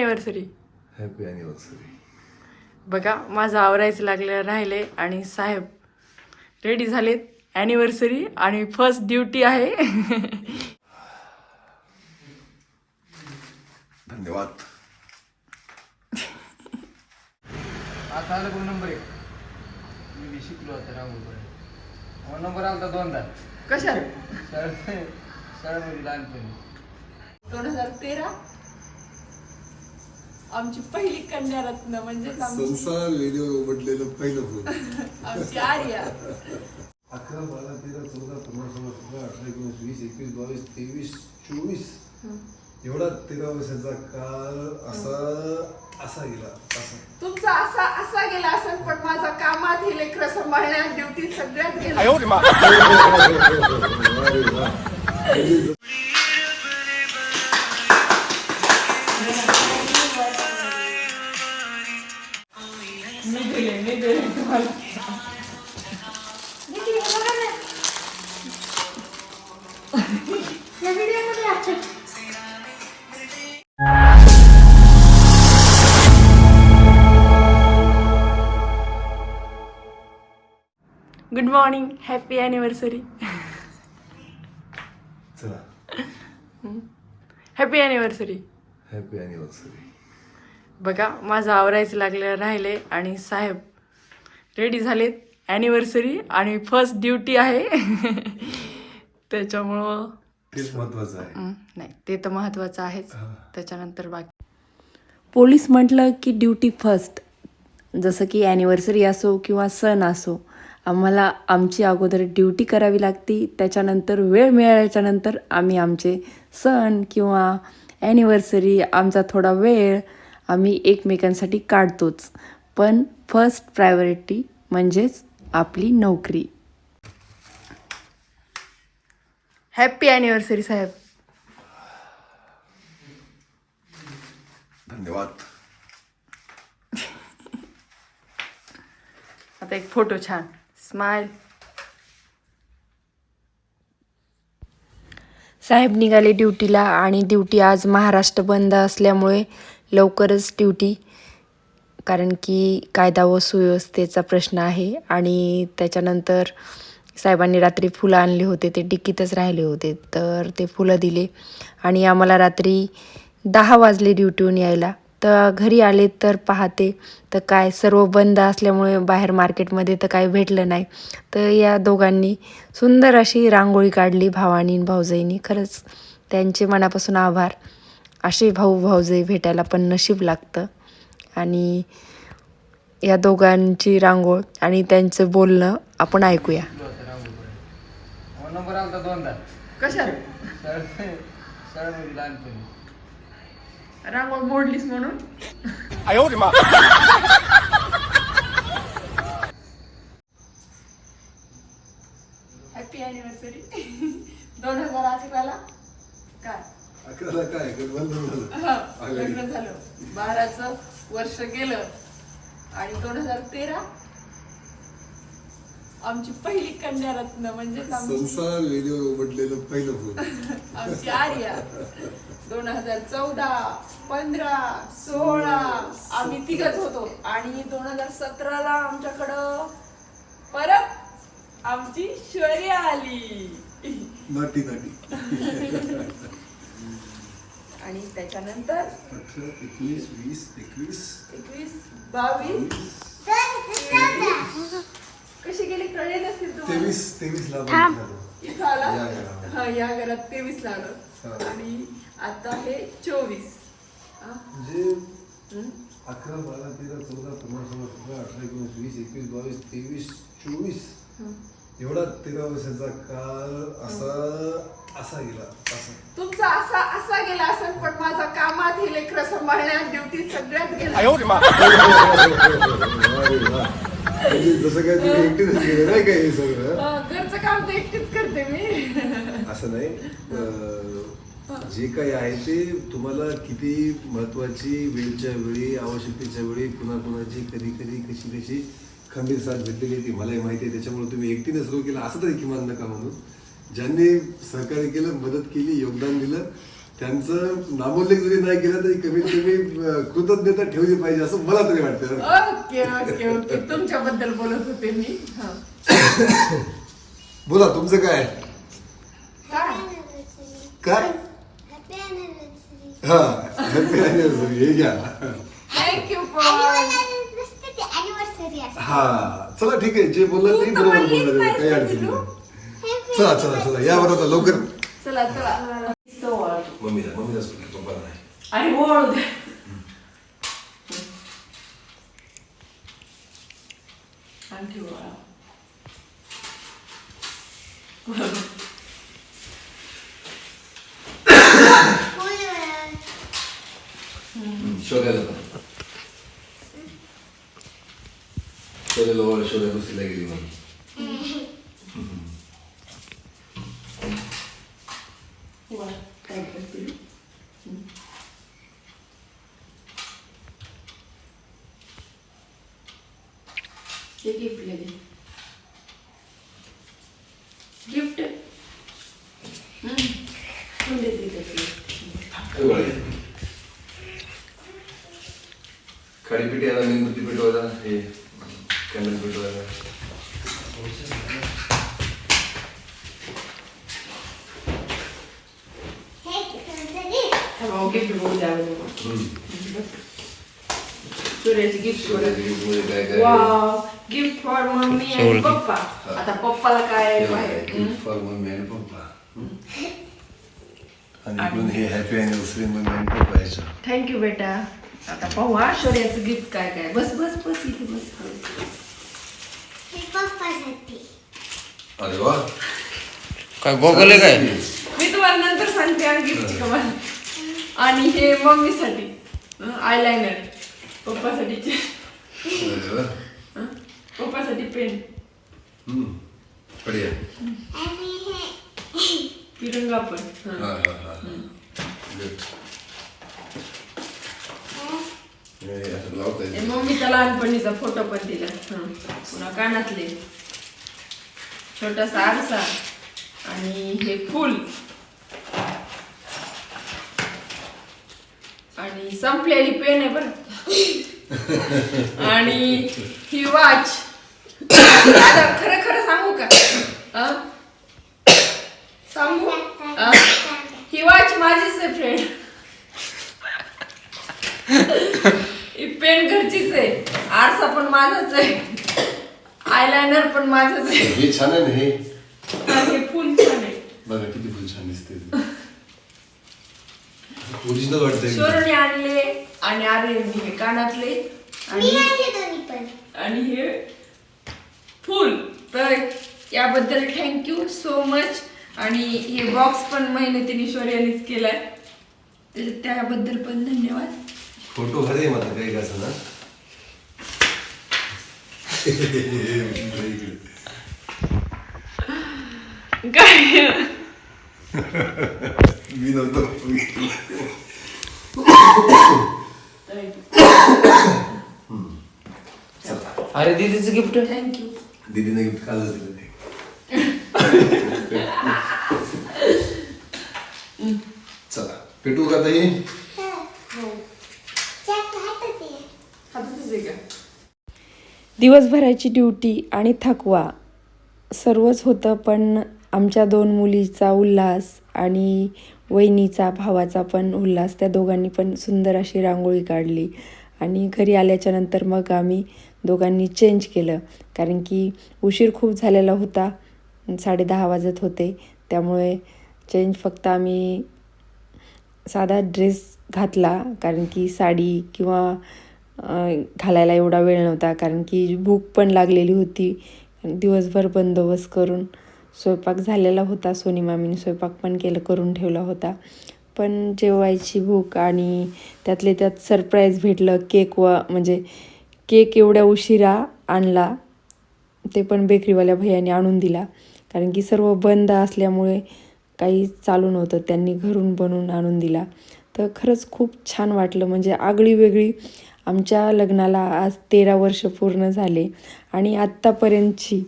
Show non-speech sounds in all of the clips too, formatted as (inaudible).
Anniversary happy anniversary बघा माझं आवरायचं लागलं राहिले आणि साहेब रेडी झालेत. अॅनिव्हर्सरी आणि फर्स्ट ड्युटी आहे. धन्यवाद. आता आलं कोण नंबर एक? मी शिकलो आता रांगोळी नंबर आला होता दोनदा. शाळेत शाळेमध्ये लहानपणी. दोन हजार तेरा आमची पहिली कन्यारत्न म्हणजे संसार रेडिओ उमटलेलं पहिलं फुल. आमची आर्या. अकरा बारा तेरा चौदा पंधरा सोळा सतरा अठरा एकोणीस वीस एकवीस बावीस तेवीस चोवीस. एवढा तेरा वर्षाचा काळ असा असा गेला असा. तुमचा असा असा गेला असेल पण माझा कामात हे लेकर सांभाळण्यात ड्युटी सगळ्यात गेला. (laughs) अरे वा. गुड मॉर्निंग हॅपी अॅनिव्हर्सरी चला. हॅपी अॅनिव्हर्सरी हॅपी अॅनिव्हर्सरी बघा माझं आवरायचं लागलं राहिले आणि साहेब रेडी झालेत. अॅनिव्हर्सरी आणि फर्स्ट ड्युटी आहे. त्याच्यामुळं तेच महत्वाचं आहे. नाही ते तर महत्त्वाचं आहेच. त्याच्यानंतर बाकी. पोलीस म्हटलं की ड्युटी फर्स्ट जसं की ॲनिव्हर्सरी असो किंवा सण असो आम्हाला आमची अगोदर ड्युटी करावी लागती. त्याच्यानंतर वेळ मिळाल्याच्यानंतर आम्ही आमचे सण किंवा ॲनिव्हर्सरी आमचा थोडा वेळ आम्ही एकमेकांसाठी काढतोच. पण फर्स्ट प्रायोरिटी म्हणजेच आपली नोकरी. हॅपी अॅनिव्हर्सरी साहेब. धन्यवाद. (laughs) आता एक फोटो छान. स्माइल साहेब निघाले ड्युटीला आणि ड्युटी आज महाराष्ट्र बंद असल्यामुळे लवकरच ड्युटी. कारण की कायदा व सुव्यवस्थेचा प्रश्न आहे आणि त्याच्यानंतर साहेबांनी रात्री फुलं आणले होते ते डिक्कीतच राहिले होते तर ते फुलं दिले. आणि आम्हाला रात्री दहा वाजले ड्युटीहून यायला. तर घरी आले तर पाहते. तर काय सर्व बंद असल्यामुळे बाहेर मार्केटमध्ये तर काही भेटलं नाही. तर या दोघांनी सुंदर अशी रांगोळी काढली भावानी आणि भाऊजाईनी. खरंच त्यांचे मनापासून आभार. असे भाऊ भाऊजाई भेटायला पण नशीब लागतं. आणि या दोघांची रांगोळ आणि त्यांचं बोलणं आपण ऐकूया. नंबर आला दोनदा. कशात? शाळेत शाळेमध्ये लहानपणी. रांगोळ मोडलीस म्हणून. हॅपी अॅनिव्हर्सरी दोन हजार अकराला? काय? अकराला काय? बंद झालं. हा, लग्न झालं. बाराचं वर्ष गेलं. आणि दोन हजार तेरा? आमची पहिली कन्यारत्न म्हणजे संसार रेडिओ उमटलेलं पहिलं फुल आमची आर्या. दोन हजार चौदा पंधरा सोळा आम्ही तिघच होतो. आणि दोन हजार सतराला आमच्याकडं परत आमची शौर्य आली. नाटी नाटी. आणि त्याच्यानंतर अठरा एकवीस वीस एकवीस. एकवीस बावीस कशी गेली कळले नसतील तुम्हाला तेवीस तेवीस ला. इथं आला या घरामध्ये. हा या घरात तेवीस ला आलं. आणि आता हे चोवीस हा? म्हणजे? अकरा बारा तेरा चौदा पंधरा सोळा सतरा अठरा एकोणीस वीस एकवीस बावीस तेवीस चोवीस हं. एवढा तेरा वर्षाचा काळ असा असा गेला असा तुमचा असा असा गेला असेल पण माझा कामात हे लेकर सांभाळण्यात ड्युटी सगळ्यात गेला (laughs) अरे वा. म्हणजे जसं काय तुम्ही एकटीच केलं नाही काय हे सगळं? घरचं काम तर एकटीच करते मी. असं नाही. अं, जे काही आहे ते तुम्हाला किती महत्वाची वेळच्या वेळी आवश्यकतेच्या वेळी कुणा कुणाची कधी कधी कशी कशी खंबीर साथ भेटलेली आहे ती मलाही माहिती आहे. त्याच्यामुळे तुम्ही एकटीने सुरू केलं असं तरी किमान नका म्हणून ज्यांनी सहकार्य केलं मदत केली योगदान दिलं त्यांचं नामोल्लेख जरी नाही केला तरी कमीत कमी कृतज्ञता ठेवली पाहिजे असं मला तरी वाटतं. Okay okay okay. तुमच्याबद्दल बोलत होते मी. हा. बोला तुमचं काय? काय? हा हॅपी अॅनिव्हर्सरी हे घ्या. थँक्यू हा चला ठीक आहे. जे बोललं ते बरोबर बोललं काही अडचण नाही. चला चला चला. या बरं आता लवकर. चला चला. मम्मीला मम्मीला सांगितलं पप्पाला नाही आणि ओळू दे आणखी ओळा शोधायला पण शोधायला ओळ शोधायला बसलीला गेली म्हणून कोण देते त्याचं खडीपीठ याला मेणबत्ती पेटवायला हे कॅन्डल पेटवायला हा गिफ्ट बघू द्यावं सूर्याची गिफ्टमध्ये काय काय वाव गिफ्ट फॉर मम्मी आणि पप्पा आता पप्पाला काय पाहिजे गिफ्ट फॉर मम्मी आणि इकडून हे हॅपी अॅनिव्हर्सरी पप्पा याच्या थँक्यू बेटा. आता पाहू हा शौर्याचं गिफ्ट काय काय. बस बस बस इथे बस अरे वा. काय गोगल काय? मी तुम्हाला नंतर सांगते आणि गिफ्टची कमाल आणि हे मम्मीसाठी आयलायनर पप्पासाठीचे अरे वा. हं? पप्पासाठी पेन हम्म. बढिया. तिरंगा पण. हं. हा हा गुड हे असं लावता येईल मम्मीचा लहानपणीचा फोटो पण दिला. हं. पुन्हा कानातले. छोटासा आरसा आणि हे फुल. आणि संपलेली पेन आहे बरं. आणि ही वॉच (coughs) आता खरं खरं सांगू का? अं? सांगू अं? ही वॉच माझीच आहे फ्रेंड ही पेन घरचीच आहे. आरसा पण माझाच आहे. आयलायनर पण माझाच आहे. हे छान आहे ना हे? हे फुल छान आहे. बघा किती फुल छान दिसते ओरिजिनल वाटतंय शोरूने आणले आणि आर्यनने हे कानातले. आणि आणि हे फुल. तर याबद्दल थँक्यू सो मच आणि हे बॉक्स पण मेहनतीने शौर्यानेच केलाय. त्या- त्याबद्दल पण धन्यवाद. फोटो खरे माझा काही कसं ना. काय? मी नंतर अरे दीदीचं गिफ्ट थँक्यू दीदीने गिफ्ट कालच दिलं ते. (laughs) चला. पेटू का ताई दिवसभराची ड्युटी आणि थकवा सर्वच होतं पण आमच्या दोन मुलीचा उल्हास आणि वहिनीचा भावाचा पण उल्हास. त्या दोघांनी पण सुंदर अशी रांगोळी काढली आणि घरी आल्याच्यानंतर मग आम्ही दोघांनी चेंज केलं. कारण की उशीर खूप झालेला होता साडे दहा वाजत होते. त्यामुळे चेंज फक्त आम्ही साधा ड्रेस घातला कारण की साडी किंवा घालायला एवढा वेळ नव्हता कारण की भूक पण लागलेली होती. दिवसभर बंदोबस्त करून स्वयंपाक झालेला होता. सोनी मामीने स्वयंपाक पण केलं करून ठेवला होता. पण जेवायची भूक आणि त्यातले त्यात सरप्राईज भेटलं. केक व म्हणजे केक एवढ्या उशिरा आणला ते पण बेकरीवाल्या भैयाने आणून दिला. कारण की सर्व बंद असल्यामुळे काही चालू नव्हतं. त्यांनी घरून बनवून आणून दिला. तर खरंच खूप छान वाटलं. म्हणजे आगळी वेगळी आमच्या लग्नाला आज तेरा वर्ष पूर्ण झाले. आणि आत्तापर्यंतची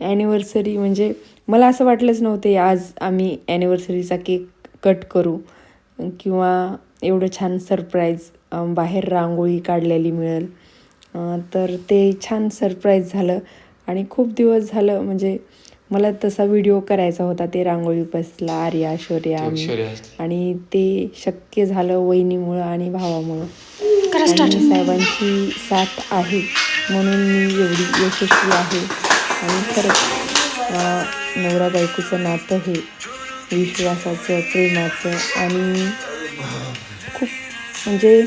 ॲनिव्हर्सरी म्हणजे मला असं वाटलंच नव्हते आज आम्ही ॲनिव्हर्सरीचा केक कट करू. किंवा एवढं छान सरप्राईज बाहेर रांगोळी काढलेली मिळेल. तर ते छान सरप्राईज झालं. आणि खूप दिवस झालं. म्हणजे मला तसा व्हिडिओ करायचा होता ते रांगोळी बसला आर्या शौर्या आणि आणि ते शक्य झालं वहिनीमुळं आणि भावामुळं. आणि साहेबांची साथ आहे म्हणून मी एवढी यशस्वी आहे. आणि खरंच अं, नवरा बायकोचं नातं हे विश्वासाचं प्रेमाचं आणि खूप म्हणजे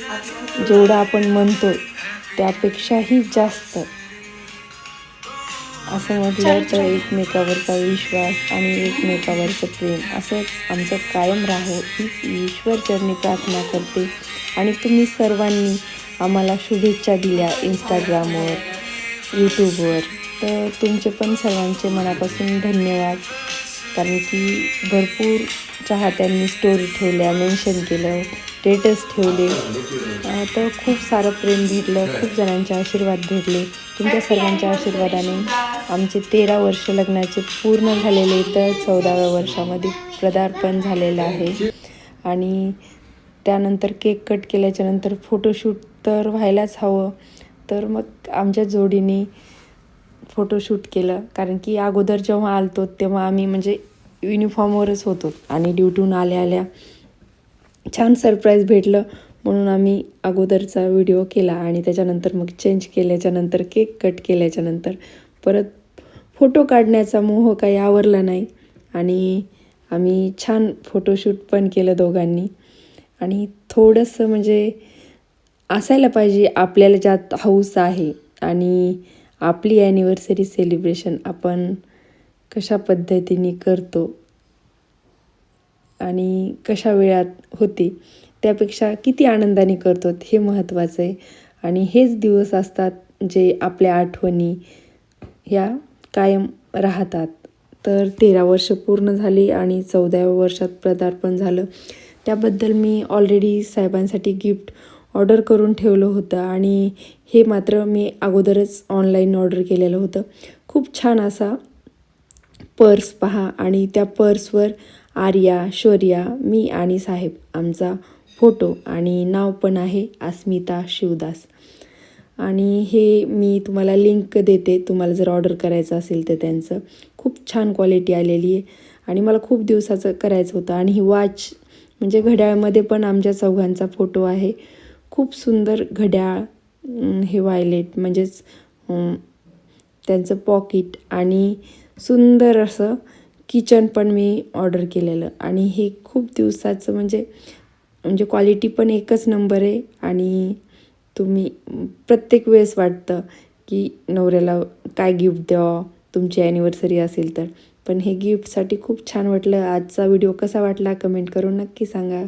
जेवढं आपण म्हणतो त्यापेक्षाही जास्त असं म्हटलं तर एकमेकावरचा विश्वास आणि एकमेकावरचं प्रेम असंच आमचं कायम राहो हीच ईश्वरचरणी प्रार्थना करते. आणि तुम्ही सर्वांनी आम्हाला शुभेच्छा दिल्या इंस्टाग्रामवर यूट्यूबवर तर तुमचे पण सर्वांचे मनापासून धन्यवाद. कारण की भरपूर चाहत्यांनी स्टोरी ठेवल्या मेन्शन केलं स्टेटस ठेवले. तर खूप सारं प्रेम भेटलं खूप जणांचे आशीर्वाद भेटले. तुमच्या सर्वांच्या आशीर्वादाने आमचे तेरा वर्ष लग्नाचे पूर्ण झालेले तर चौदाव्या वर्षामध्ये पदार्पण झालेलं आहे. आणि त्यानंतर केक कट केल्याच्यानंतर फोटोशूट तर व्हायलाच हवं. तर मग आमच्या जोडीने फोटोशूट केलं. कारण की अगोदर जेव्हा आलतो तेव्हा आम्ही म्हणजे युनिफॉर्मवरच होतो. आणि ड्युटीहून आल्या आल्या छान सरप्राईज भेटलं. म्हणून आम्ही अगोदरचा व्हिडिओ केला आणि त्याच्यानंतर मग चेंज केल्याच्यानंतर केक कट केल्याच्यानंतर परत फोटो काढण्याचा मोह काही आवरला नाही. आणि आम्ही छान फोटोशूट पण केलं दोघांनी. आणि थोडंसं म्हणजे असायला पाहिजे आपल्याला ज्यात हौस आहे आणि आपली ॲनिव्हर्सरी सेलिब्रेशन आपण कशा पद्धतीने करतो आणि कशा वेळात होते. त्यापेक्षा किती आनंदाने करतो हे महत्त्वाचं आहे. आणि हेच दिवस असतात जे आपल्या आठवणी ह्या कायम राहतात. तर तेरा वर्ष पूर्ण झाली आणि चौदाव्या वर्षात पदार्पण झालं. त्याबद्दल मी ऑलरेडी साहेबांसाठी गिफ्ट ऑर्डर करून ठेवलं होतं आणि हे मात्र मी अगोदरच ऑनलाईन ऑर्डर केलेलं होतं. खूप छान असा पर्स पहा आणि त्या पर्सवर आर्या शौर्या मी आणि साहेब आमचा फोटो आणि नाव पण आहे अस्मिता शिवदास. आणि हे मी तुम्हाला लिंक देते तुम्हाला जर ऑर्डर करायचं असेल तर त्यांचं. खूप छान क्वालिटी आलेली आहे. आणि मला खूप दिवसाचं करायचं होतं. आणि ही वॉच म्हणजे घड्याळमध्ये पण आमच्या चौघांचा फोटो आहे. खूप सुंदर घड्याळ हे वायलेट म्हणजेच त्यांचं पॉकेट आणि सुंदर असं किचन पण मी ऑर्डर केलेलं. आणि हे खूप दिवसाचं म्हणजे म्हणजे क्वालिटी पण एकच नंबर आहे आणि तुम्ही प्रत्येक वेळेस वाटतं की नवऱ्याला काय गिफ्ट द्यावं तुमची ॲनिव्हर्सरी असेल तर. पण हे गिफ्टसाठी खूप छान वाटलं. आजचा व्हिडिओ कसा वाटला कमेंट करून नक्की सांगा.